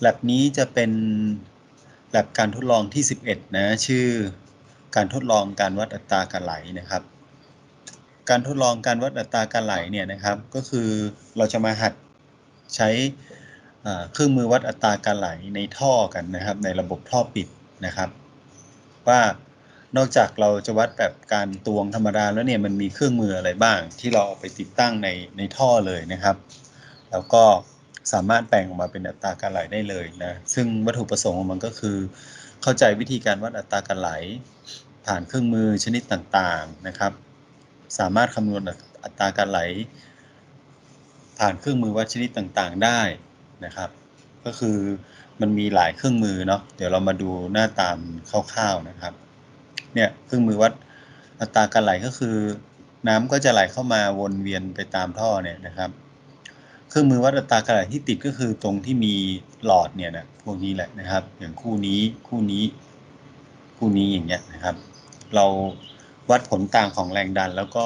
แลบนี้จะเป็นแลบการทดลองที่ 11 นะ ชื่อการทดลองการวัดอัตราการไหลนะครับ การทดลองการวัดอัตราการไหลเนี่ยนะครับ ก็คือเราจะมาหัดใช้เครื่องมือวัดอัตราการไหลในท่อกันนะครับ ในระบบท่อปิดนะครับ ว่านอกจากเราจะวัดแบบการตวงธรรมดาแล้วเนี่ยมันมีเครื่องมืออะไรบ้างที่เราเอาไปติดตั้งในในท่อเลยนะครับ แล้วก็ สามารถแปลงออกมาเป็นอัตราการไหลได้เลยนะ ซึ่งวัตถุประสงค์ของมันก็คือ เข้าใจวิธีการวัดอัตราการไหล ผ่านเครื่องมือชนิดต่างๆนะครับ สามารถคำนวณอัตราการไหล ผ่านเครื่องมือวัดชนิดต่างๆได้นะครับ ก็คือมันมีหลายเครื่องมือเนาะ เดี๋ยวเรามาดูหน้าตามคร่าวๆนะครับ เนี่ยเครื่องมือวัดอัตราการไหลก็คือ น้ำก็จะไหลเข้ามาวนเวียนไปตามท่อเนี่ยนะครับ เครื่องมือวัดอัตราการไหลที่ติดก็คือตรงที่มีหลอดเนี่ยนะพวกนี้แหละนะครับ อย่างคู่นี้คู่นี้ คู่นี้อย่างเงี้ยนะครับ เราวัดผลต่างของแรงดันแล้วก็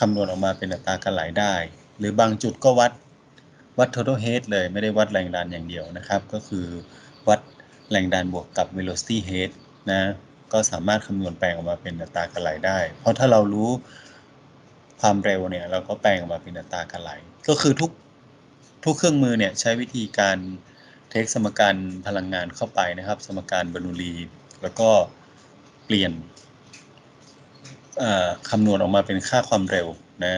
คำนวณออกมาเป็นอัตราการไหลได้ หรือบางจุดก็วัดวัด total head เลยไม่ได้วัดแรงดันอย่างเดียวนะครับ ก็คือวัดแรงดันบวกกับ velocity head นะก็สามารถคำนวณแปลงออกมาเป็นอัตราการไหลได้ เพราะถ้าเรารู้ความเร็วเนี่ยเราก็แปลงออกมาเป็นอัตราการไหล ก็คือทุกทุกเครื่องมือเนี่ยใช้วิธีการเทคสมการพลังงานเข้าไปนะครับ สมการบรรลุลีแล้วก็เปลี่ยนคำนวณออกมาเป็นค่าความเร็วนะ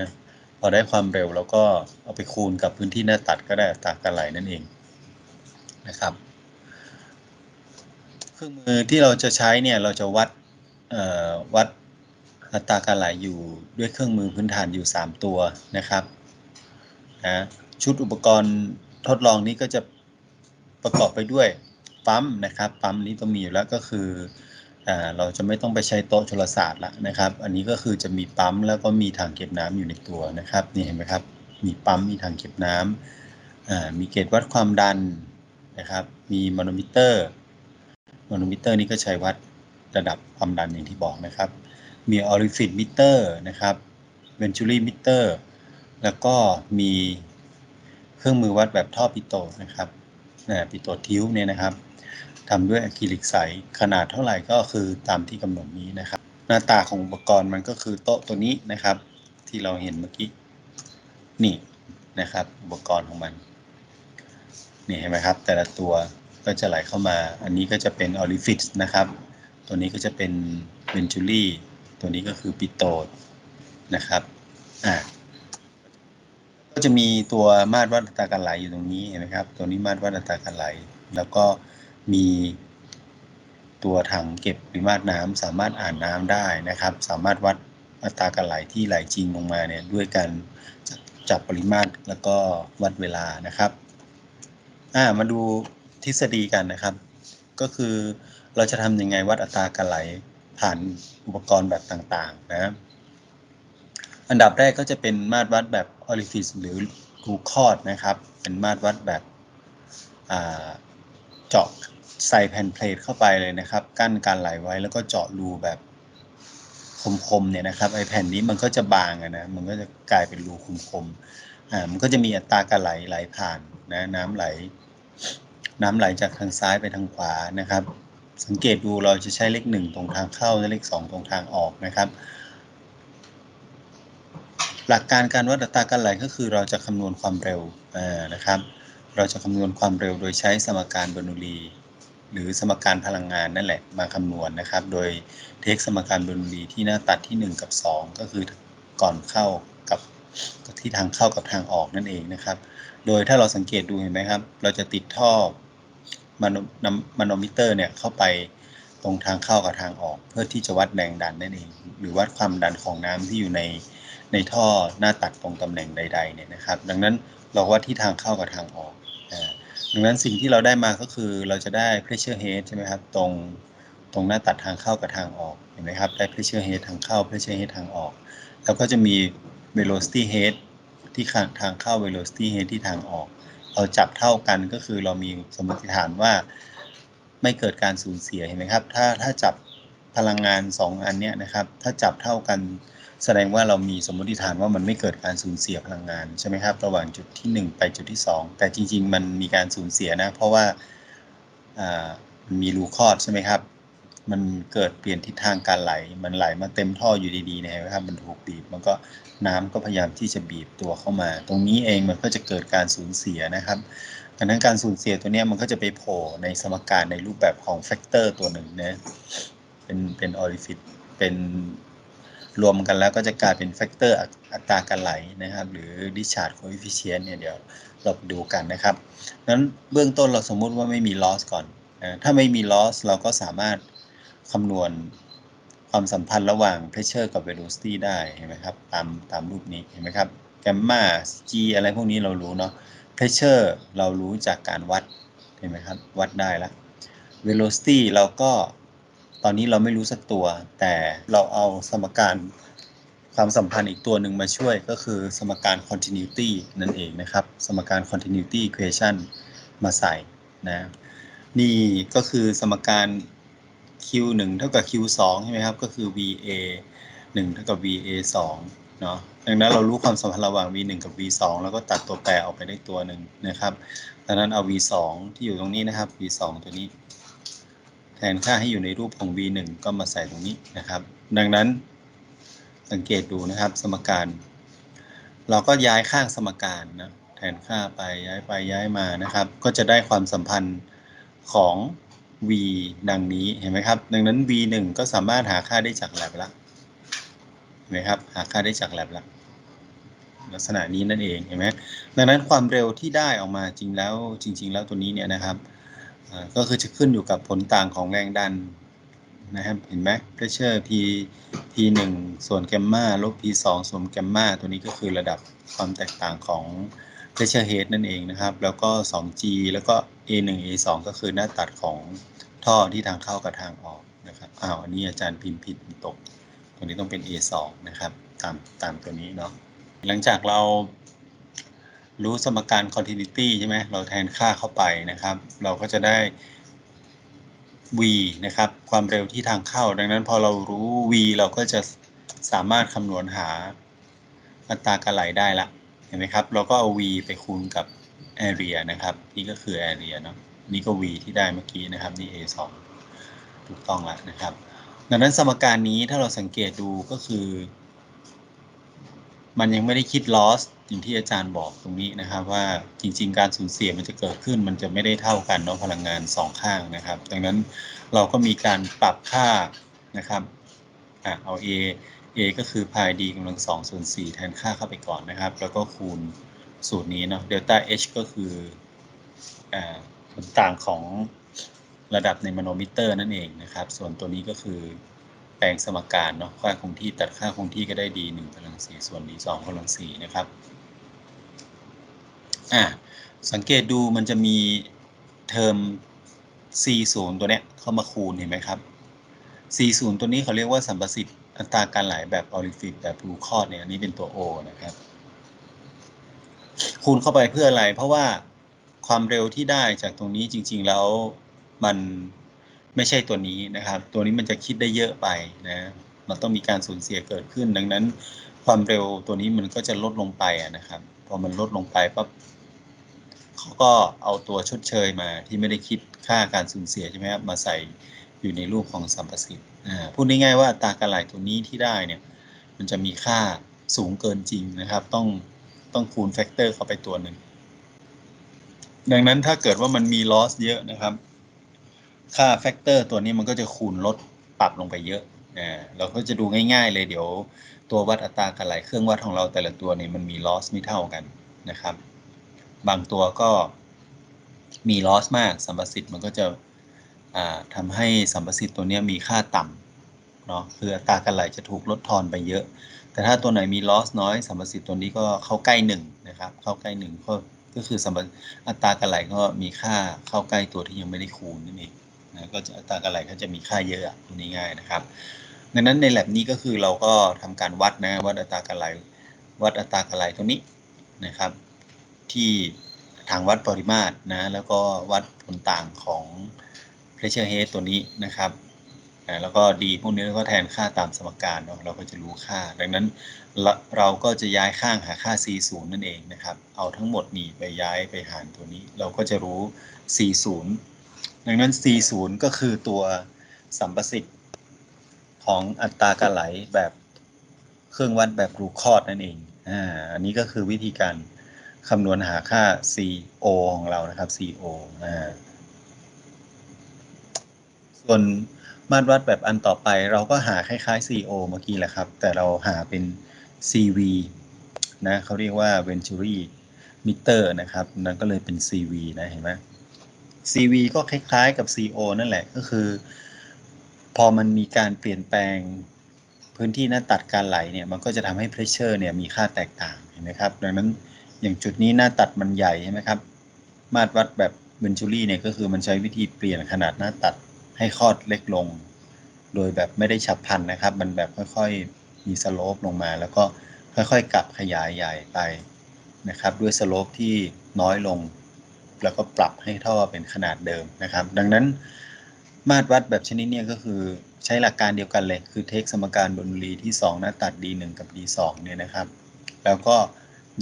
พอได้ความเร็วแล้วก็เอาไปคูณกับพื้นที่หน้าตัดก็ได้ตาการไหลนั่นเองนะครับ เครื่องมือที่เราจะใช้เนี่ยเราจะวัดวัดอัตราการไหลอยู่ด้วยเครื่องมือพื้นฐานอยู่ 3 ตัวนะครับ นะชุดอุปกรณ์ทดลองนี้ก็จะประกอบไปด้วยปั๊มนะครับปั๊มนี้ต้องมีอยู่แล้วก็คือเราจะไม่ต้องไปใช้โต๊ะโทรศาสตร์ละนะครับ อันนี้ก็คือจะมีปั๊มแล้วก็มีถังเก็บน้ำอยู่ในตัวนะครับนี่เห็นไหมครับมีปั๊มมีถังเก็บน้ำมีเกจวัดความดันนะครับ มีมานมิเตอร์มานมิเตอร์นี้ก็ใช้วัดระดับความดันอย่างที่บอกนะครับ มีออริฟิตมิเตอร์นะครับเวนจูรี่มิเตอร์ แล้วก็มีเครื่องมือวัดแบบท่อปิโตนะครับปิโตทิวเนี่ยนะครับทำด้วยอะคริลิกใสขนาดเท่าไหร่ก็คือตามที่กำหนดนี้นะครับ หน้าตาของอุปกรณ์มันก็คือโต๊ะตัวนี้นะครับ ที่เราเห็นเมื่อกี้นี่นะครับ อุปกรณ์ของมันนี่เห็นไหมครับ แต่ละตัวก็จะไหลเข้ามา อันนี้ก็จะเป็นออริฟิตนะครับ ตัวนี้ก็จะเป็นเวนจูรี่ตัวนี้ก็คือปิโตดนะครับอ่า ก็จะมีตัวมาตรวัดอัตราการไหลอยู่ตรงนี้เห็นไหมครับ ตัวนี้มาตรวัดอัตราการไหล แล้วก็มีตัวถังเก็บปริมาตรน้ำสามารถอ่านน้ำได้นะครับ สามารถวัดอัตราการไหลที่ไหลจริงลงมาเนี่ยด้วยการจับปริมาตรแล้วก็วัดเวลานะครับอ่ามาดูทฤษฎีกันนะครับ ก็คือเราจะทำยังไงวัดอัตราการไหลผ่านอุปกรณ์แบบต่างๆ นะ อันดับแรกก็จะเป็นมาตรวัดแบบออริฟิสหรือรูคอดนะครับ เป็นมาตรวัดแบบเจาะใส่แผ่นเพลทเข้าไปเลยนะครับ กั้นการไหลไว้แล้วก็เจาะรูแบบคมๆเนี่ยนะครับไอแผ่นนี้มันก็จะบางนะมันก็จะกลายเป็นรูคมๆอ่ามันก็จะมีอัตราการไหลไหลผ่านนะน้ำไหล น้ำไหลจากทางซ้ายไปทางขวานะครับ สังเกตดูเราจะใช้เลขหนึ่งตรงทางเข้าและเลขสองตรงทางออกนะครับ หลักการการวัดอัตราการไหลก็คือเราจะคำนวณความเร็วนะครับ เราจะคำนวณความเร็วโดยใช้สมการเบอรรลุลีหรือสมการพลังงานนั่นแหละมาคำนวณนะครับ โดยเทคสมการเบอรรลุลีที่หน้าตัดที่ 1 กับ 2 ก็คือก่อนเข้ากับที่ทางเข้ากับทางออกนั่นเองนะครับ โดยถ้าเราสังเกตดูเห็นไหมครับ เราจะติดท่อมานอมิเตอร์เนี่ยเข้าไปตรงทางเข้ากับทางออก เพื่อที่จะวัดแรงดันนั่นเอง หรือวัดความดันของน้ำที่อยู่ใน ในท่อหน้าตัดตรงตำแหน่งใดๆเนี่ยนะครับ ดังนั้นเราวัดที่ทางเข้ากับทางออกดังนั้นสิ่งที่เราได้มาก็คือเราจะได้ pressure head ใช่ไหมครับตรงตรงหน้าตัดทางเข้ากับทางออกเห็นไหมครับได้ pressure head ทางเข้า pressure head ทางออก แล้วก็จะมี velocity head ที่ทางเข้า velocity head ที่ทางออก เราจับเท่ากันก็คือเรามีสมมติฐานว่าไม่เกิดการสูญเสียเห็นไหมครับถ้าถ้าจับพลังงาน 2 อันเนี้ยนะครับถ้าจับเท่ากัน แสดงว่าเรามีสมมติฐานว่ามันไม่เกิดการสูญเสียพลังงานใช่ไหมครับ ระหว่างจุดที่ 1 ไปจุดที่ 2 แต่จริง ๆ มันมีการสูญเสียนะ เพราะว่ามันมีรูคอดใช่ไหมครับ มันเกิดเปลี่ยนทิศทางการไหล มันไหลมาเต็มท่ออยู่ดีๆนะครับ มันถูกบีบ มันก็น้ำก็พยายามที่จะบีบตัวเข้ามา ตรงนี้เองมันก็จะเกิดการสูญเสียนะครับดังนั้นการสูญเสียตัวเนี้ยมันก็จะไปโผล่ในสมการในรูปแบบของแฟกเตอร์ตัวหนึ่งนะ เป็นเป็นออริฟิตเป็น รวมกันแล้วก็จะกลายเป็นแฟกเตอร์อัตราการไหลนะครับ หรือ discharge coefficient เนี่ยเดี๋ยวเราดูกันนะครับนั้นเบื้องต้นเราสมมุติว่าไม่มี loss ก่อนนะถ้าไม่มี loss เราก็สามารถคำนวณความสัมพันธ์ระหว่าง pressure กับ velocity ได้เห็นไหมครับตามตามรูปนี้เห็นไหมครับ gamma g อะไรพวกนี้เรารู้เนาะ pressure เรารู้จากการวัดเห็นไหมครับวัดได้แล้ว velocity เราก็ อนนี้เราไม่รู้สักตัว แต่เราเอาสมการความสัมพันธ์อีกตัวหนึ่งมาช่วยก็คือสมการ continuity นั่นเองนะครับ สมการ continuity equation มาใส่นะนี่ก็คือสมการ q 1เท่ากับ q 2ใช่ไหมครับ ก็คือ va 1เท่ากับ va 2เนาะดังนั้นเรารู้ความสัมพันธ์ระหว่าง v 1กับ v 2แล้วก็ตัดตัวแปรออกไปได้ตัวหนึ่งนะครับดังนั้นเอา v 2ที่อยู่ตรงนี้นะครับ v 2ตัวนี้ แทนค่าให้อยู่ในรูปของ v 1ก็มาใส่ตรงนี้นะครับ ดังนั้นสังเกตดูนะครับ สมการ เราก็ย้ายข้างสมการนะแทนค่าไปย้ายไปย้ายมานะครับ ก็จะได้ความสัมพันธ์ของ v ดังนี้เห็นไหมครับ ดังนั้น v 1ก็สามารถหาค่าได้จากแลบละเห็นไหมครับ หาค่าได้จากแลบละลักษณะนี้นั่นเองเห็นไหมดังนั้นความเร็วที่ได้ออกมาจริงแล้วจริง ๆ แล้วตัวนี้เนี่ยนะครับ ก็คือจะขึ้นอยู่กับผลต่างของแรงดันนะครับเห็นไหม pressure p p 1ส่วนแกมมาลบ p 2ส่วนแกมมาตัวนี้ก็คือระดับความแตกต่างของ pressure head นั่นเองนะครับ แล้วก็ 2g แล้วก็ a 1 a 2ก็คือหน้าตัดของท่อที่ทางเข้ากับทางออกนะครับอ้าวอันนี้อาจารย์พิมพ์ผิดตก ตัวนี้ต้องเป็น a 2นะครับ ตามตามตัวนี้เนาะหลังจากเรา รู้สมการ continuity ใช่ไหมเราแทนค่าเข้าไปนะครับ เราก็จะได้ v นะครับ ความเร็วที่ทางเข้า ดังนั้นพอเรารู้ v เราก็จะสามารถคำนวณหาอัตราการไหลได้ละ เห็นไหมครับ เราก็เอา v ไปคูณกับ area นะครับ นี่ก็คือ area เนาะ นี่ก็ v ที่ได้เมื่อกี้นะครับ นี่ a 2ถูกต้องแล้วนะครับ ดังนั้นสมการนี้ถ้าเราสังเกตดูก็คือ มันยังไม่ได้คิด loss อย่างที่อาจารย์บอกตรงนี้นะครับ ว่าจริง ๆ การสูญเสียมันจะเกิดขึ้น มันจะไม่ได้เท่ากันเนาะพลังงานสองข้างนะครับ ดังนั้นเราก็มีการปรับค่านะครับอะเอา a a ก็คือ pi d กำลังสองส่วนสี่แทนค่าเข้าไปก่อนนะครับ แล้วก็คูณสูตรนี้เนาะ delta h ก็คืออ่าผลต่างของระดับในมโนมิเตอร์นั่นเองนะครับ ส่วนตัวนี้ก็คือ แปลงสมการเนาะค่าคงที่ตัดค่าคงที่ก็ได้ d 1กำลัง4ส่วน d 2กำลัง4นะครับอ่าสังเกตดูมันจะมีเทอม c 0ตัวเนี้ยเข้ามาคูณเห็นไหมครับ c 0ตัวนี้เขาเรียกว่าสัมประสิทธิ์อัตราการไหลแบบออริฟิตแบบรูคอดเนี่ยอันนี้เป็นตัว O นะครับ คูณเข้าไปเพื่ออะไร เพราะว่าความเร็วที่ได้จากตรงนี้จริง ๆ แล้วมัน ไม่ใช่ตัวนี้นะครับ ตัวนี้มันจะคิดได้เยอะไปนะมันต้องมีการสูญเสียเกิดขึ้น ดังนั้น ความเร็วตัวนี้มันก็จะลดลงไปนะครับ พอมันลดลงไปปั๊บเขาก็เอาตัวชดเชยมาที่ไม่ได้คิดค่าการสูญเสียใช่ไหมครับมาใส่อยู่ในรูปของสัมประสิทธิ์พูดง่ายๆว่าตาการไหลตัวนี้ที่ได้เนี่ยมันจะมีค่าสูงเกินจริงนะครับ ต้องต้องคูณแฟกเตอร์เข้าไปตัวหนึ่งดังนั้นถ้าเกิดว่ามันมี loss เยอะนะครับ ค่าแฟกเตอร์ตัวนี้มันก็จะคูณลดปรับลงไปเยอะอ่าเราก็จะดูง่ายๆเลยเดี๋ยวตัววัดอัตราการไหลเครื่องวัดของเราแต่ละตัวเนี่ยมันมี loss ไม่เท่ากันนะครับ บางตัวก็มี loss มากสัมประสิทธิ์มันก็จะทำให้สัมประสิทธิ์ตัวนี้มีค่าต่ำเนาะคืออัตราการไหลจะถูกลดทอนไปเยอะ แต่ถ้าตัวไหนมี loss น้อยสัมประสิทธิ์ตัวนี้ก็เข้าใกล้หนึ่งนะครับเข้าใกล้หนึ่งก็ก็คือสัมอัตราการไหลก็มีค่าเข้าใกล้ตัวที่ยังไม่ได้คูณนั่นเอง นะก็จะอัตราการไหลก็จะมีค่าเยอะตัวนี้ง่ายนะครับ ดังนั้นในแ lab นี้ก็คือเราก็ทำการวัดนะวัดอัตราการไหลวัดอัตราการไหลตัวนี้นะครับ ที่ทางวัดปริมาตรนะแล้วก็วัดผลต่างของ pressure head ตัวนี้นะครับนะแล้วก็ d พวกนี้เราก็แทนค่าตามสมการเนาะเราก็จะรู้ค่า ดังนั้นเราเราก็จะย้ายข้างหาค่า c 0นั่นเองนะครับ เอาทั้งหมดนี่ไปย้ายไปหารตัวนี้ เราก็จะรู้ c 0 ดังนั้น c 0 ก็คือตัวสัมประสิทธิ์ของอัตราการไหลแบบเครื่องวัดแบบรูคอร์ดนั่นเอง อ่า อันนี้ก็คือวิธีการคำนวณหาค่า CO ของเรานะครับ CO อ่า ส่วนมาตรวัดแบบอันต่อไปเราก็หาคล้ายๆ CO เมื่อกี้แหละครับ แต่เราหาเป็น CV นะเขาเรียกว่า Venturi meter นะครับ นั่นก็เลยเป็น CV นะเห็นไหม CV ก็คล้ายๆกับ CO นั่นแหละก็คือ พอมันมีการเปลี่ยนแปลงพื้นที่หน้าตัดการไหลเนี่ยมันก็จะทำให้ pressure เนี่ยมีค่าแตกต่างเห็นไหมครับ ดังนั้นอย่างจุดนี้หน้าตัดมันใหญ่ใช่ไหมครับ มาตรวัดแบบเวนจูรี่เนี่ยก็คือมันใช้วิธีเปลี่ยนขนาดหน้าตัดให้คลอดเล็กลง โดยแบบไม่ได้ฉับพลันนะครับ มันแบบค่อยๆมีสโลปลงมา แล้วก็ค่อยๆกลับขยายใหญ่ไปนะครับ ด้วยสโลปที่น้อยลง แล้วก็ปรับให้ท่อเป็นขนาดเดิมนะครับ ดังนั้นมาตรวัดแบบชนิดนี้ก็คือใช้หลักการเดียวกันเลย คือเทคสมการบนรีที่ 2 หน้าตัด D1 กับ D2 เนี่ยนะครับ แล้วก็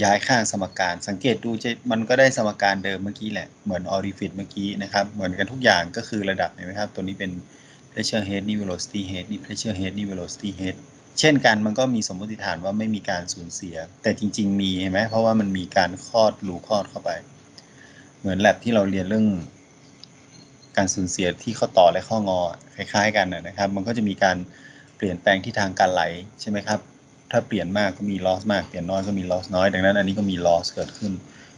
ย้ายข้างสมการสังเกตดูจะมันก็ได้สมการเดิมเมื่อกี้แหละเหมือนออริฟิตเมื่อกี้นะครับเหมือนกันทุกอย่างก็คือระดับเห็นไหมครับ ตัวนี้เป็น pressure head นี่ velocity head นี่ pressure head นี่ velocity head เช่นกันมันก็มีสมมติฐานว่าไม่มีการสูญเสีย แต่จริง ๆ มีเห็นไหมเพราะว่ามันมีการคลอดรูคลอดเข้าไป เหมือนแลบที่เราเรียนเรื่อง การสูญเสียที่ข้อต่อและข้องอคล้าย ๆ กันนะครับ มันก็จะมีการเปลี่ยนแปลงที่ทางการไหลใช่ไหมครับ ถ้าเปลี่ยนมากก็มี loss มาก เปลี่ยนน้อยก็มี loss น้อย ดังนั้นอันนี้ก็มี loss เกิดขึ้น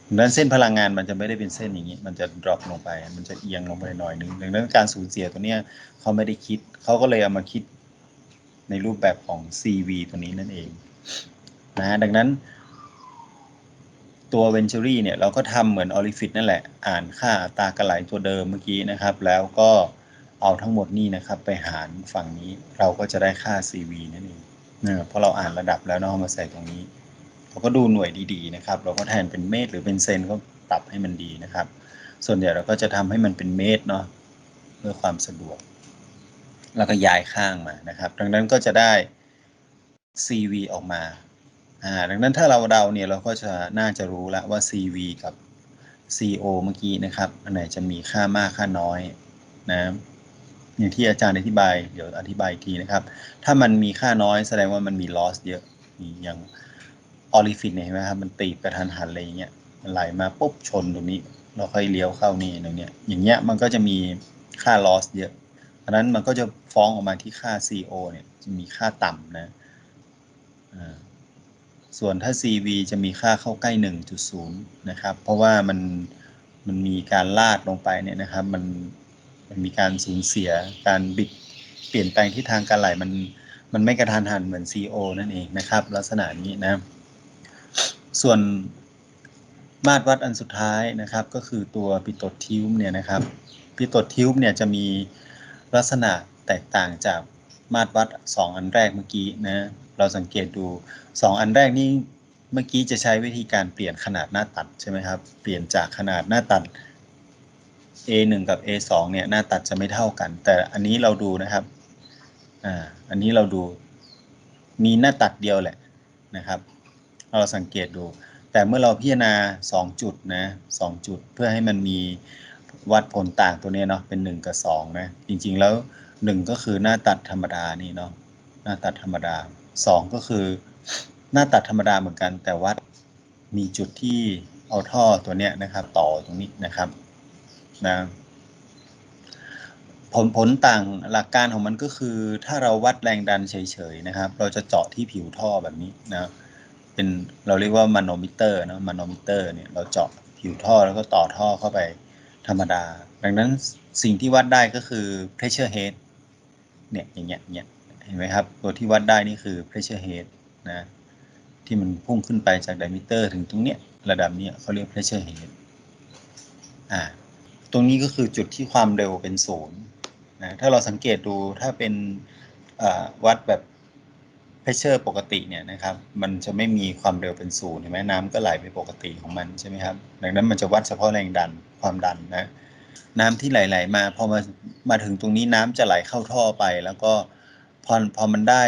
ดังนั้นเส้นพลังงานมันจะไม่ได้เป็นเส้นอย่างนี้ มันจะ drop ลงไป มันจะเอียงลงไปหน่อยนึง ดังนั้นการสูญเสียตัวเนี้ยเขาไม่ได้คิด เขาก็เลยเอามาคิดในรูปแบบของ CV ตัวนี้นั่นเองนะ ดังนั้น ตัว Venturi เนี่ยเราก็ทำเหมือน Orifit นั่นแหละ อ่านค่าตากระไหลตัวเดิมเมื่อกี้นะครับ แล้วก็เอาทั้งหมดนี่นะครับไปหารฝั่งนี้เราก็จะได้ค่า CV นั่นเองนะเพราะเราอ่านระดับแล้วเนาะเอามาใส่ตรงนี้ เราก็ดูหน่วยดีๆนะครับ เราก็แทนเป็นเมตรหรือเป็นเซนก็ปรับให้มันดีนะครับ ส่วนใหญ่เราก็จะทำให้มันเป็นเมตรเนาะเพื่อความสะดวก แล้วก็ย้ายข้างมานะครับ ดังนั้นก็จะได้ CV ออกมา อ่าดังนั้นถ้าเราเดาเนี่ยเราก็จะน่าจะรู้แล้วว่า CV กับ CO เมื่อกี้นะครับ อันไหนจะมีค่ามากค่าน้อยนะอย่างที่อาจารย์อธิบายเดี๋ยวอธิบายอีกทีนะครับ ถ้ามันมีค่าน้อยแสดงว่ามันมี loss เยอะอย่างออลิฟินเนี่ยเห็นไหมครับมันตีบกระทันหันอะไรอย่างเงี้ยมันไหลมาปุ๊บชนตรงนี้ เราค่อยเลี้ยวเข้านี่ตรงเนี้ยอย่างเงี้ยมันก็จะมีค่า loss เยอะเพราะนั้นมันก็จะฟ้องออกมาที่ค่า CO เนี่ยจะมีค่าต่ำนะอ่า ส่วนถ้า CV จะมีค่าเข้าใกล้ 1.0 นะครับ เพราะว่ามันมันมีการลาดลงไปเนี่ยนะครับ มันมันมีการสูญเสียการบิดเปลี่ยนแปลงที่ทางการไหลมันมันไม่กระทันหันเหมือน CO นั่นเองนะครับ ลักษณะนี้นะ ส่วนมาตรวัดอันสุดท้ายนะครับ ก็คือตัวปิโตทิวมเนี่ยนะครับปิโตทิวมเนี่ยจะมีลักษณะแตกต่างจากมาตรวัด 2 อันแรกเมื่อกี้นะ เราสังเกตดู 2 อันแรกนี่เมื่อกี้จะใช้วิธีการเปลี่ยนขนาดหน้าตัดใช่ไหมครับ เปลี่ยนจากขนาดหน้าตัด A1 กับ A2 เนี่ยหน้าตัดจะไม่เท่ากัน แต่อันนี้เราดูนะครับ อ่า อันนี้เราดู มีหน้าตัดเดียวแหละนะครับ เราสังเกตดู แต่เมื่อเราพิจารณา 2 จุดนะ2จุดเพื่อให้มันมีวัดผลต่างตัวนี้เนาะเป็น 1 กับ2นะ จริงๆแล้ว 1 ก็คือหน้าตัดธรรมดานี่เนาะหน้าตัดธรรมดา 2ก็คือหน้าตัดธรรมดาเหมือนกัน แต่วัดมีจุดที่เอาท่อตัวเนี้ยนะครับ ต่อตรงนี้นะครับนะผลผลต่างหลักการของมันก็คือ ถ้าเราวัดแรงดันเฉยๆนะครับ เราจะเจาะที่ผิวท่อแบบนี้นะเป็นเราเรียกว่ามาโนมิเตอร์นะมาโนมิเตอร์เนี่ยเราเจาะผิวท่อแล้วก็ต่อท่อเข้าไปธรรมดา ดังนั้นสิ่งที่วัดได้ก็คือ pressure head เนี่ยอย่างเงี้ยเนี่ย เห็นไหมครับ ตัวที่วัดได้นี่คือ pressure head นะ ที่มันพุ่งขึ้นไปจากไดมิเตอร์ถึงตรงเนี้ยระดับเนี้ยเขาเรียก pressure head อ่า ตรงนี้ก็คือจุดที่ความเร็วเป็นศูนย์นะ ถ้าเราสังเกตดูถ้าเป็นวัดแบบ pressure ปกติเนี่ยนะครับ มันจะไม่มีความเร็วเป็นศูนย์เห็นไหมน้ำก็ไหลไปปกติของมันใช่ไหมครับ ดังนั้นมันจะวัดเฉพาะแรงดันความดันนะ น้ำที่ไหลๆมาพอมามาถึงตรงนี้น้ำจะไหลเข้าท่อไปแล้วก็ พอพอมันได้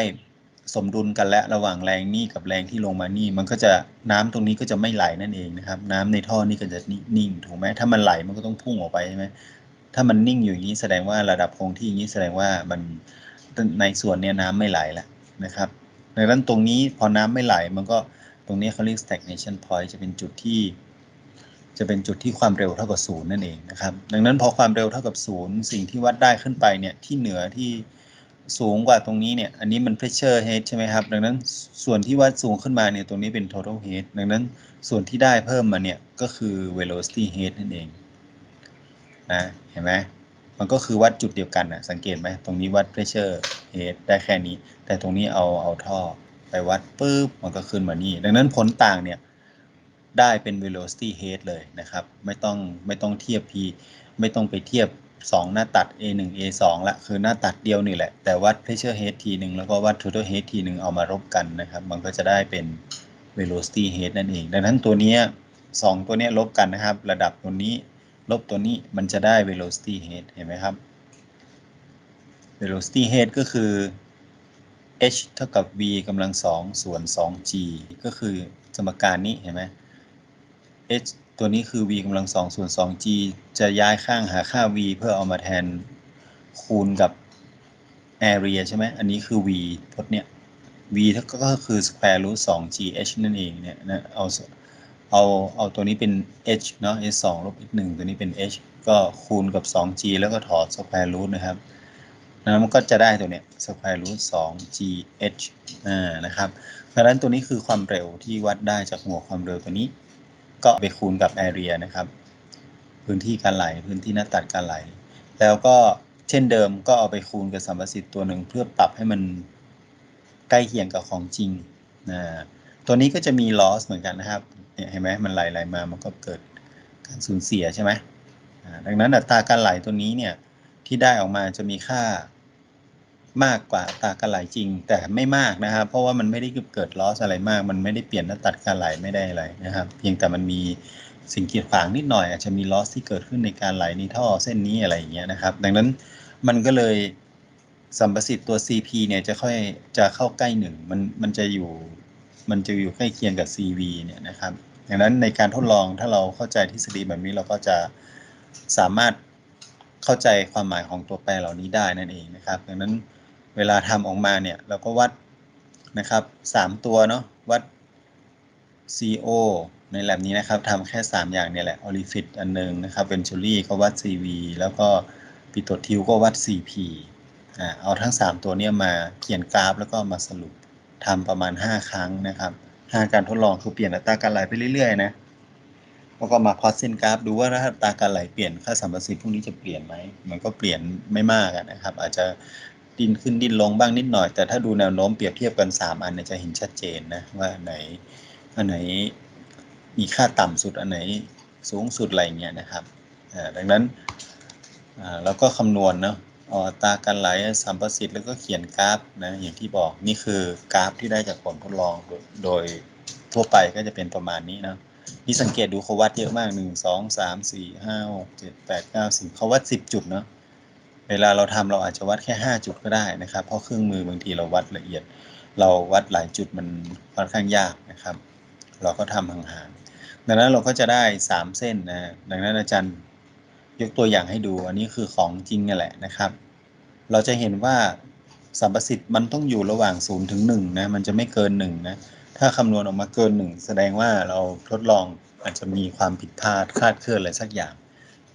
สมดุลกันและระหว่างแรงนี่กับแรงที่ลงมานี่ มันก็จะน้ำตรงนี้ก็จะไม่ไหลนั่นเองนะครับ น้ำในท่อนี่ก็จะนิ่งถูกไหมถ้ามันไหลมันก็ต้องพุ่งออกไปใช่ไหมถ้ามันนิ่งอยู่อย่างนี้แสดงว่าระดับคงที่อย่างนี้แสดงว่ามันในส่วนเนี้ยน้ำไม่ไหลแล้วนะครับดังนั้นตรงนี้พอน้ำไม่ไหลมันก็ตรงนี้เขาเรียก stagnation point จะเป็นจุดที่จะเป็นจุดที่ความเร็วเท่ากับศูนย์นั่นเองนะครับ ดังนั้นพอความเร็วเท่ากับศูนย์สิ่งที่วัดได้ขึ้นไปเนี่ยที่เหนือที่ สูงกว่าตรงนี้เนี่ย อันนี้มัน pressure head ใช่ไหมครับ ดังนั้นส่วนที่วัดสูงขึ้นมาเนี่ย ตรงนี้เป็น total head ดังนั้นส่วนที่ได้เพิ่มมาเนี่ย ก็คือ velocity head นั่นเอง นะ เห็นไหม มันก็คือวัดจุดเดียวกันนะสังเกตไหม ตรงนี้วัด pressure head ได้แค่นี้ แต่ตรงนี้เอา เอาท่อ ไปวัดปุ๊บ มันก็ขึ้นมานี่ ดังนั้นผลต่างเนี่ย ได้เป็น velocity head เลยนะครับ ไม่ต้อง ไม่ต้องเทียบ p ไม่ต้องไปเทียบ 2 หน้าตัด a 1 a 2 ละคือหน้าตัดเดียวนี่แหละ แต่วัด pressure head ทีหนึ่งแล้วก็วัด total head ทีหนึ่งเอามารบกันนะครับ มันก็จะได้เป็น velocity head นั่นเอง ดังนั้นตัวนี้ยสองตัวนี้ลบกันนะครับ ระดับตัวนี้ลบตัวนี้มันจะได้ velocity head เห็นไหมครับ velocity head ก็คือ h เท่ากับ v กำลังสองส่วน 2g ก็คือสมการนี้เห็นไหม h ตัวนี้คือ v กำลังสองส่วน 2g จะย้ายข้างหาค่า v เพื่อเอามาแทนคูณกับ area ใช่ไหมอันนี้คือ v พจน์เนี่ย v ก็คือ square root 2 gh นั่นเองเนี่ยนะเอาเอาเอาตัวนี้เป็น h เนาะ h 2ลบ h 1ตัวนี้เป็น h ก็คูณกับ 2g แล้วก็ถอด square root นะครับแล้วมันก็จะได้ตัวเนี้ย square root 2 gh อ่านะครับเพราะฉะนั้นตัวนี้คือความเร็วที่วัดได้จากหัวความเร็วตัวนี้ ก็ไปคูณกับ area นะครับ พื้นที่การไหล พื้นที่หน้าตัดการไหล แล้วก็เช่นเดิมก็เอาไปคูณกับสัมประสิทธิ์ตัวหนึ่งเพื่อปรับให้มันใกล้เคียงกับของจริงนะตัวนี้ก็จะมี loss เหมือนกันนะครับเห็นไหมมันไหลไหลมามันก็เกิดการสูญเสียใช่ไหมดังนั้นอัตราการไหลตัวนี้เนี่ยที่ได้ออกมาจะมีค่า มากกว่าตาการไหลจริง แต่ไม่มากนะครับ เพราะว่ามันไม่ได้เกิด loss อะไรมาก มันไม่ได้เปลี่ยนหน้าตัดการไหลไม่ได้อะไรนะครับ เพียงแต่มันมีสิ่งกีดขวางนิดหน่อย อาจจะมี loss ที่เกิดขึ้นในการไหลในท่อเส้นนี้อะไรอย่างเงี้ยนะครับ ดังนั้นมันก็เลยสัมประสิทธิ์ตัว CP เนี่ยจะค่อยจะเข้าใกล้หนึ่งมันมันจะอยู่มันจะอยู่ใกล้เคียงกับ CV เนี่ยนะครับดังนั้นในการทดลองถ้าเราเข้าใจทฤษฎีแบบนี้เราก็จะสามารถเข้าใจความหมายของตัวแปรเหล่านี้ได้นั่นเองนะครับ ดังนั้น เวลาทำออกมาเนี่ยเราก็วัดนะครับ 3 ตัวเนาะวัด CO ในแลบนี้นะครับทำแค่ 3 อย่างเนี่ยแหละออลิฟิตอันหนึงนะครับเวนชูรี่ก็วัด CV แล้วก็ปิโตทิวก็วัด CP อ่าเอาทั้ง 3 ตัวเนี้มาเขียนกราฟ แล้วก็มาสรุปทำประมาณ 5 ครั้งนะครับ5การทดลองคือเปลี่ยนอัตราการไหลไปเรื่อยๆนะแล้วก็มาพอดเส้นกราฟดูว่าถ้าอัตราการไหลเปลี่ยนค่าสัมประสิทธิ์พวกนี้จะเปลี่ยนไหมมันก็เปลี่ยนไม่มากนะครับ อาจจะ ดิ้นขึ้นดิ้นลงบ้างนิดหน่อย แต่ถ้าดูแนวโน้มเปรียบเทียบกัน 3 อันจะเห็นชัดเจนนะว่าไหนอันไหนมีค่าต่ำสุดอันไหนสูงสุดอะไรเงี้ยนะครับดังนั้นเราก็คำนวณเนาะเอาอัตราการไหลสัมประสิทธิ์แล้วก็เขียนกราฟนะอย่างที่บอกนี่คือกราฟที่ได้จากผลทดลองโดยทั่วไปก็จะเป็นประมาณนี้นะนี่สังเกตดูเขาวัดเยอะมากหนึ่งสองสามสี่ห้าเจ็ดแปดเก้าสิบเขาวัดสิบจุดเนาะ เวลาเราทำเราอาจจะวัดแค่ห้าจุดก็ได้นะครับ เพราะเครื่องมือบางทีเราวัดละเอียด เราวัดหลายจุดมันค่อนข้างยากนะครับ เราก็ทำห่างๆดังนั้นเราก็จะได้สามเส้นนะดังนั้นอาจารย์ยกตัวอย่างให้ดู อันนี้คือของจริงนี่แหละนะครับ เราจะเห็นว่าสัมประสิทธิ์มันต้องอยู่ระหว่าง0ถึง1นะมันจะไม่เกิน1นะถ้าคำนวณออกมาเกิน 1 แสดงว่าเราทดลองอาจจะมีความผิดพลาดคลาดเคลื่อนอะไรสักอย่าง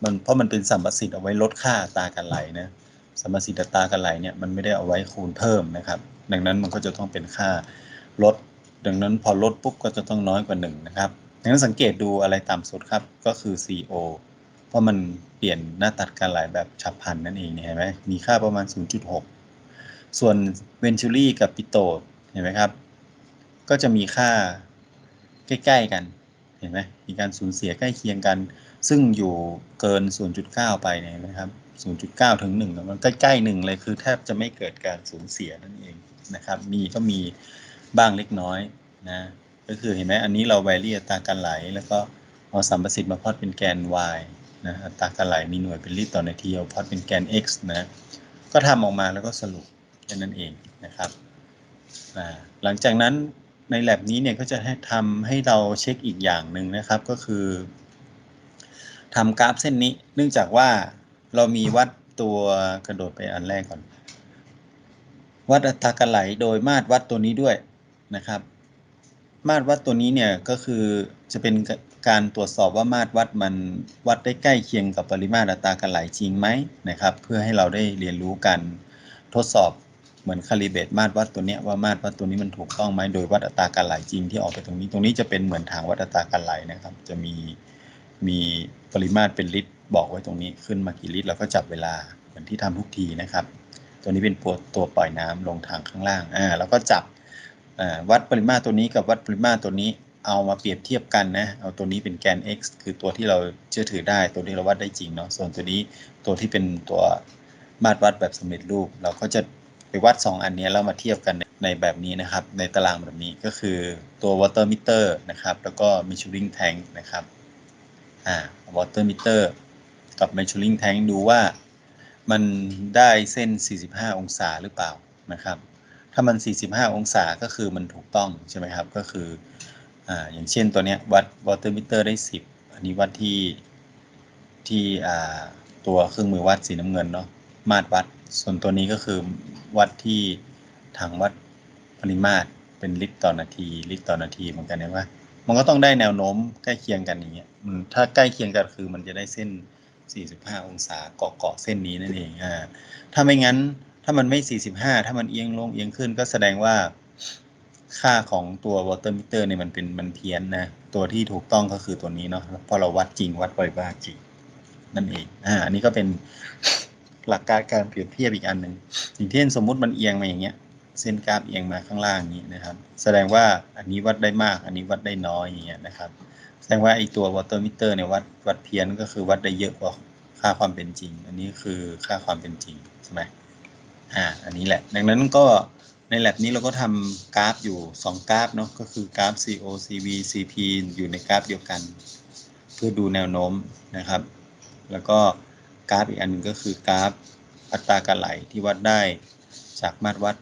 มันเพราะมันเป็นสัมประสิทธิ์เอาไว้ลดค่าตาการไหลนะสัมประสิทธิ์ตาการไหลเนี่ยมันไม่ได้เอาไว้คูณเพิ่มนะครับ ดังนั้นมันก็จะต้องเป็นค่าลด ดังนั้นพอลดปุ๊บก็จะต้องน้อยกว่า1นะครับดังนั้นสังเกตดูอะไรต่ำสุดครับก็คือ CO เพราะมันเปลี่ยนหน้าตัดการไหลแบบฉับพลันนั่นเองเห็นไหมมีค่าประมาณ 0.6 ส่วนเวนชูรี่กับปิโตเห็นไหมครับ ก็จะมีค่าใกล้ ๆ กันเห็นไหมมีการสูญเสียใกล้เคียงกัน ซึ่งอยู่เกิน 0.9 ไปเนี่ยนะครับ 0.9 ถึง 1 มันใกล้ๆ1เลยคือแทบจะไม่เกิดการสูญเสียนั่นเองนะครับ มีก็มีบ้างเล็กน้อยนะก็คือเห็นไหมอันนี้เราแวรี่อัตราการไหล แล้วก็เอาสัมประสิทธิ์มาพอดเป็นแกน y นะอัตราการไหลมีหน่วยเป็นลิตรต่อนาทีเอาพอดเป็นแกน x นะก็ทำออกมาแล้วก็สรุปแค่นั้นเองนะครับหลังจากนั้นใน lab นี้เนี่ยก็จะให้ทำให้เราเช็คอีกอย่างหนึ่งนะครับก็คือ ทำกราฟเส้นนี้ เนื่องจากว่าเรามีวัดตัวกระโดดไปอันแรกก่อน วัดอัตราการไหลโดยมาตรวัดตัวนี้ด้วยนะครับ มาตรวัดตัวนี้เนี่ยก็คือจะเป็นการตรวจสอบว่ามาตรวัดมันวัดได้ใกล้เคียงกับปริมาตรอัตราการไหลจริงไหมนะครับ เพื่อให้เราได้เรียนรู้กันทดสอบเหมือนคาลิเบตมาตรวัดตัวเนี้ยว่ามาตรวัดตัวนี้มันถูกต้องไหมโดยวัดอัตราการไหลจริงที่ออกไปตรงนี้ตรงนี้จะเป็นเหมือนทางวัดอัตราการไหลนะครับ จะมี มีปริมาตรเป็นลิตร บอกไว้ตรงนี้ขึ้นมากี่ลิตร แล้วก็จับเวลาเหมือนที่ทำทุกทีนะครับ ตัวนี้เป็นตัวตัวปล่อยน้ำลงทางข้างล่างอ่าแล้วก็จับวัดปริมาตรตัวนี้กับวัดปริมาตรตัวนี้เอามาเปรียบเทียบกันนะเอาตัวนี้เป็นแกน x คือตัวที่เราเชื่อถือได้ ตัวที่เราวัดได้จริงเนาะส่วนตัวนี้ตัวที่เป็นตัวมาตรวัดแบบสำเร็จรูป เราก็จะไปวัด 2 อันนี้แล้วมาเทียบกันในแบบนี้นะครับ ในตารางแบบนี้ก็คือตัว water meter นะครับ แล้วก็ measuring tank นะครับ อ่า water meter กับ measuring tank ดูว่ามันได้เส้น 45 องศาหรือเปล่านะครับ ถ้ามัน 45 องศาก็คือมันถูกต้องใช่ไหมครับ ก็คืออ่าอย่างเช่นตัวเนี้ยวัด water meter ได้ 10 อันนี้วัดที่ที่อ่าตัวเครื่องมือวัดสีน้ำเงินเนาะมาตรวัด ส่วนตัวนี้ก็คือวัดที่ถังวัดปริมาตรเป็นลิตรต่อนาที ลิตรต่อนาทีเหมือนกันนะว่ามันก็ต้องได้แนวโน้มใกล้เคียงกันอย่างเงี้ย ถ้าใกล้เคียงกันคือมันจะได้เส้น 45 องศาเกาะเกาะเส้นนี้นั่นเองอ่าถ้าไม่งั้นถ้ามันไม่ 45 ถ้ามันเอียงลงเอียงขึ้นก็แสดงว่าค่าของตัว water meter เนี่ยมันเป็นมันเพี้ยนนะ ตัวที่ถูกต้องก็คือตัวนี้เนาะพราะเราวัดจริงวัดปริมาตรจริงนั่นเองอ่าอันนี้ก็เป็นหลักการการเปรียบเทียบอีกอันหนึ่งอย่างเช่นสมมุติมันเอียงมาอย่างเงี้ย เส้นกราฟเอียงมาข้างล่างนี้นะครับ แสดงว่าอันนี้วัดได้มาก อันนี้วัดได้น้อยอย่างเงี้ยนะครับ แสดงว่าไอตัว water meter เนี่ยวัดวัดเพี้ยนก็คือวัดได้เยอะกว่าค่าความเป็นจริง อันนี้คือค่าความเป็นจริงใช่ไหมอ่าอันนี้แหละ ดังนั้นก็ในแลบนี้เราก็ทำกราฟอยู่ 2 กราฟเนาะก็คือกราฟ CO CV CP อยู่ในกราฟเดียวกัน เพื่อดูแนวโน้มนะครับ แล้วก็กราฟอีกอันนึงก็คือกราฟอัตราการไหลที่วัดได้จากมาตรวัด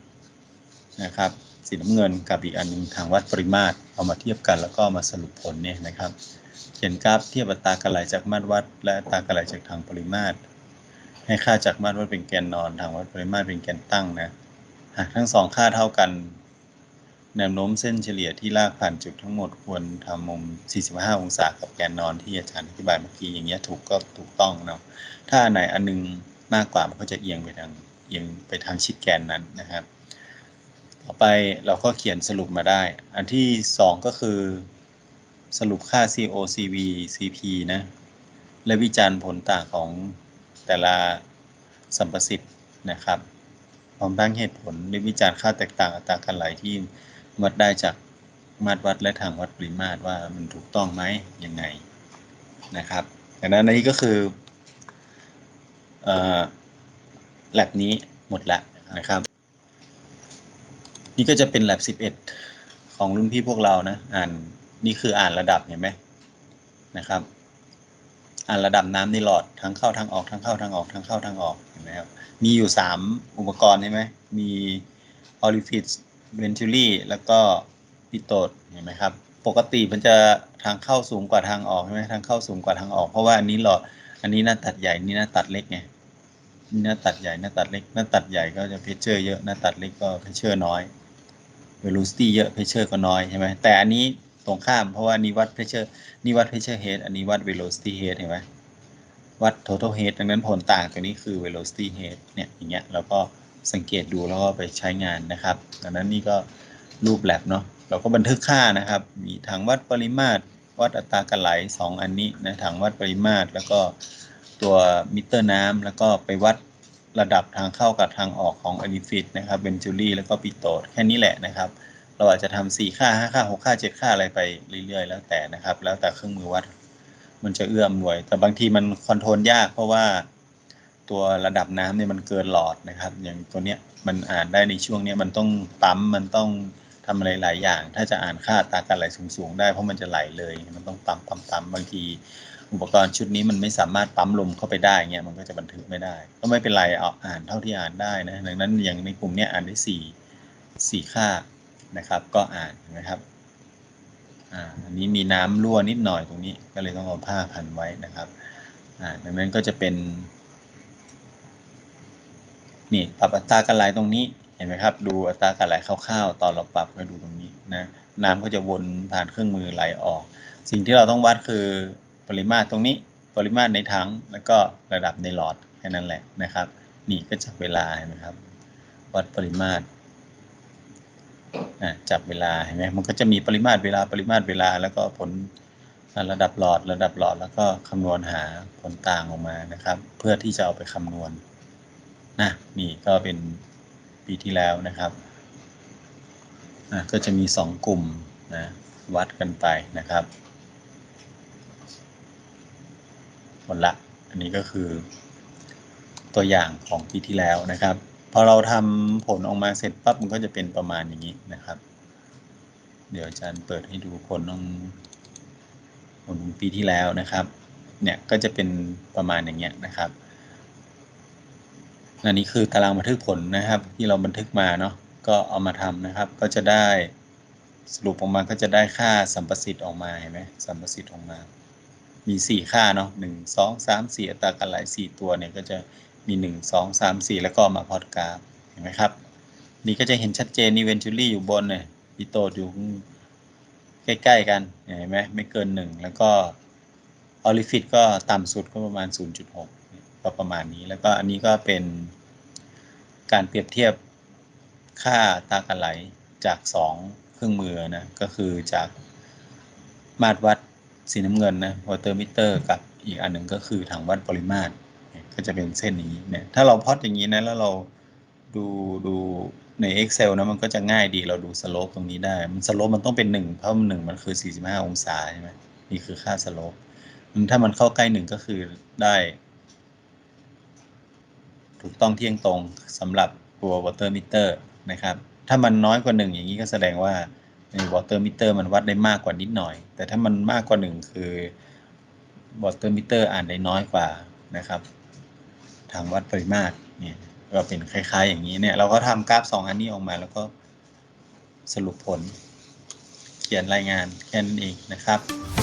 นะครับ สีน้ำเงินกับอีกอันนึงทางวัดปริมาตรเอามาเทียบกันแล้วก็มาสรุปผลเนี่ยนะครับ เขียนกราฟเทียบอัตราการไหลจากมาตรวัด และอัตราการไหลจากทางปริมาตร ให้ค่าจากมาตรวัดเป็นแกนนอน ทางวัดปริมาตรเป็นแกนตั้งนะหากทั้งสองค่าเท่ากันแนวโน้มเส้นเฉลี่ยที่ลากผ่านจุดทั้งหมดควรทำมุม 45 องศากับแกนนอนที่อาจารย์อธิบายเมื่อกี้อย่างเงี้ยถูกก็ถูกต้องเนาะถ้าอันไหนอันนึงมากกว่ามันก็จะเอียงไปทางเอียงไปทางชิดแกนนั้นนะครับ ต่อไปเราก็เขียนสรุปมาได้ อันที่ 2 ก็คือ สรุปค่า CO CV CP นะ และวิจารณ์ผลต่างของแต่ละสัมประสิทธิ์นะครับพร้อมทั้งเหตุผลในวิจารณ์ค่าแตกต่างอัตราการไหลที่วัดได้จากมาตรวัดและทางวัดปริมาตรว่ามันถูกต้องไหมยังไงนะครับดังนั้นนนี้ก็คือแลบนี้หมดละนะครับ นี่ก็จะเป็น lab 11 ของรุ่นพี่พวกเรานะ อ่านนี่คืออ่านระดับเห็นไหมนะครับ อ่านระดับน้ำในหลอดทั้งเข้าทางออกทั้งเข้าทางออกทั้งเข้าทางออกเห็นไหมครับมีอยู่ 3 อุปกรณ์ใช่ไหมมี orifice venturi แล้วก็ปิโตดเห็นไหมครับ ปกติมันจะทางเข้าสูงกว่าทางออกใช่ไหมทางเข้าสูงกว่าทางออก เพราะว่าอันนี้หลอดอันนี้หน้าตัดใหญ่นี่หน้าตัดเล็กไงนี่หน้าตัดใหญ่หน้าตัดเล็กหน้าตัดใหญ่ก็จะเพชเชอร์เยอะหน้าตัดเล็กก็เพชเชอร์น้อย velocity เยอะ pressure ก็น้อยใช่ไหมแต่อันนี้ตรงข้ามเพราะว่านี่วัด pressure นี่วัด pressure head อันนี้วัด velocity head เห็นไหมวัด total head ดังนั้นผลต่างตัวนี้คือ velocity head เนี่ยอย่างเงี้ยเราก็สังเกตดูแล้วก็ไปใช้งานนะครับ ดังนั้นนี่ก็รูปแลบเนาะเราก็บันทึกค่านะครับ มีถังวัดปริมาตร วัดอัตราการไหล 2 อันนี้นะถังวัดปริมาตร แล้วก็ตัวมิเตอร์น้ำแล้วก็ไปวัด ระดับทางเข้ากับทางออกของอลิฟิตนะครับเบนจูรี่แล้วก็ปิโตดแค่นี้แหละนะครับ เราอาจจะทำสี่ค่าห้าค่าหกค่าเจ็ดค่าอะไรไปเรื่อยๆ แล้วแต่นะครับ แล้วแต่เครื่องมือวัดมันจะเอื้อมหน่วย แต่บางทีมันคอนโทรลยากเพราะว่าตัวระดับน้ำเนี่ยมันเกินหลอดนะครับ อย่างตัวเนี้ยมันอ่านได้ในช่วงเนี้ยมันต้องปั๊มมันต้องทำอะไรหลายอย่าง ถ้าจะอ่านค่าตาการไหลสูงๆ ได้เพราะมันจะไหลเลย มันต้องปั๊มปั๊มปั๊มบางที อุปกรณ์ชุดนี้มันไม่สามารถปั๊มลมเข้าไปได้เงี้ยมันก็จะบันทึกไม่ได้ ก็ไม่เป็นไรเอาอ่านเท่าที่อ่านได้นะดังนั้นอย่างในกลุ่มเนี้ยอ่านได้สี่สี่ค่านะครับ ก็อ่านนไหมครับอ่าอันนี้มีน้ำรั่วนิดหน่อยตรงนี้ ก็เลยต้องเอาผ้าพันไว้นะครับอ่าดังนั้นก็จะเป็นนี่ปรับอัตราการไหลตรงนี้เห็นไหมครับ ดูอัตราการไหลคร่าวๆตอนเราปรับก็ดูตรงนี้นะน้ำก็จะวนผ่านเครื่องมือไหลออก สิ่งที่เราต้องวัดคือ ปริมาตรตรงนี้ปริมาตรในถังแล้วก็ระดับในหลอดแค่นั้นแหละนะครับ นี่ก็จับเวลาเห็นไหมครับ วัดปริมาตรอะจับเวลาเห็นไหมมันก็จะมีปริมาตรเวลาปริมาตรเวลา แล้วก็ผลระดับหลอดระดับหลอดแล้วก็คำนวณหาผลต่างออกมานะครับ เพื่อที่จะเอาไปคำนวณนะนี่ก็เป็นปีที่แล้วนะครับก็จะมีสองกลุ่มนะวัดกันไปนะครับ หมดละ อันนี้ก็คือ ตัวอย่างของปีที่แล้วนะครับ พอเราทำผลออกมาเสร็จปั๊บมันก็จะเป็นประมาณอย่างนี้นะครับ เดี๋ยวอาจารย์เปิดให้ดูผลของผลปีที่แล้วนะครับ เนี่ยก็จะเป็นประมาณอย่างเงี้ยนะครับอันนี้คือตารางบันทึกผลนะครับ ที่เราบันทึกมาเนาะก็เอามาทำนะครับ ก็จะได้สรุปออกมาก็จะได้ค่าสัมประสิทธิ์ออกมาเห็นไหมสัมประสิทธิ์ออกมา มีสี่ค่าเนาะหนึ่งสองสามสี่อัตราการไหลสี่ตัวเนี่ยก็จะมีหนึ่งสองสามสี่แล้วก็มาพอดกราฟเห็นไหมครับ นี่ก็จะเห็นชัดเจนนี่เวนจูรี่อยู่บนเนี่ยพีโตดอยู่ใกล้ ๆ กันเห็นไหมไม่เกินหนึ่งแล้วก็ออลิฟิตก็ต่ำสุดก็ประมาณ 0.6ก็ประมาณนี้ แล้วก็อันนี้ก็เป็นการเปรียบเทียบค่าตาการไหลจาก 2 เครื่องมือนะ ก็คือจากมาตรวัด สีน้ำเงินนะวอเตอร์มิเตอร์กับอีกอันหนึ่งก็คือถังวัดปริมาตรก็จะเป็นเส้นนี้เนี่ยถ้าเราพอดอย่างนี้นะแล้วเราดูดูใน Excel นะมันก็จะง่ายดีเราดูสโลปตรงนี้ได้ มันสโลปมันต้องเป็น1เพราะมันหนึ่งมันคือ 45 องศาใช่ไหมนี่คือค่าสโลปมันถ้ามันเข้าใกล้หนึ่งก็คือได้ ถูกต้องเที่ยงตรงสำหรับตัว water meter นะครับ ถ้ามันน้อยกว่า1อย่างนี้ก็แสดงว่า ใน water meter มันวัดได้มากกว่านิดหน่อย แต่ถ้ามันมากกว่าหนึ่งคือวอเตอร์มิเตอร์อ่านได้น้อยกว่านะครับ ทางวัดปริมาตรเนี่ยก็เป็นคล้าย ๆ อย่างนี้เนี่ย เราก็ทำกราฟสองอันนี้ออกมาแล้วก็สรุปผล เขียนรายงานแค่นั้นเองนะครับ